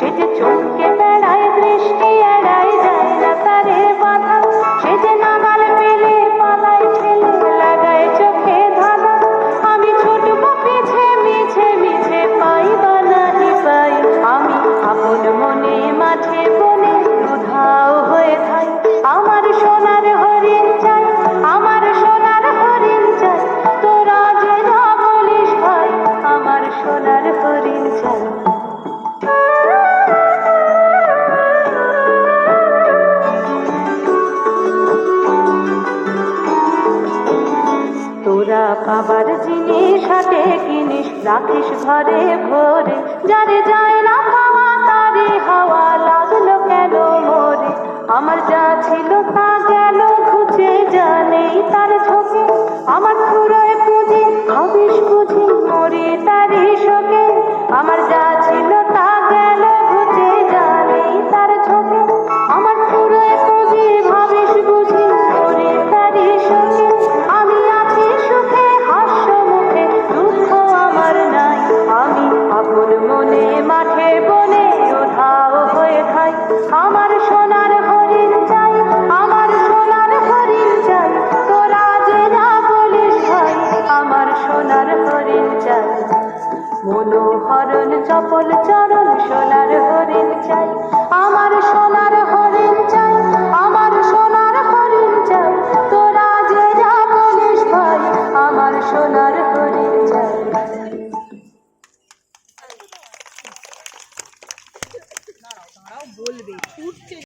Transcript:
সে যে চমকে বেড়ায় দৃষ্টি এড়ায়, যায় না তারে বাধা। সে যে নাগাল পেলে পালায়, ঠেলে লাগায় চোখে ধাঁধা। আমি ছুটব মনে মাঝে বনে উধাও হয়ে থাই। আমার সোনার পাবার জিনিস হাটে কিনিস, রাখিস ঘরে ভরে। যারে যায় না পাওয়া তারে হাওয়া লাগল কেন মরে আমার যা ছিল তা গেল, খুঁজে জানে তার ঝোঁকে। আমার ফুরোয় পুঁজি, ভাবিস বুঝি মরে তারি শোকে। আমার যা মনোহরণ চপল চরণ সোনার হরিণ চাই আমার সোনার ওরাও বলবে ফুটছে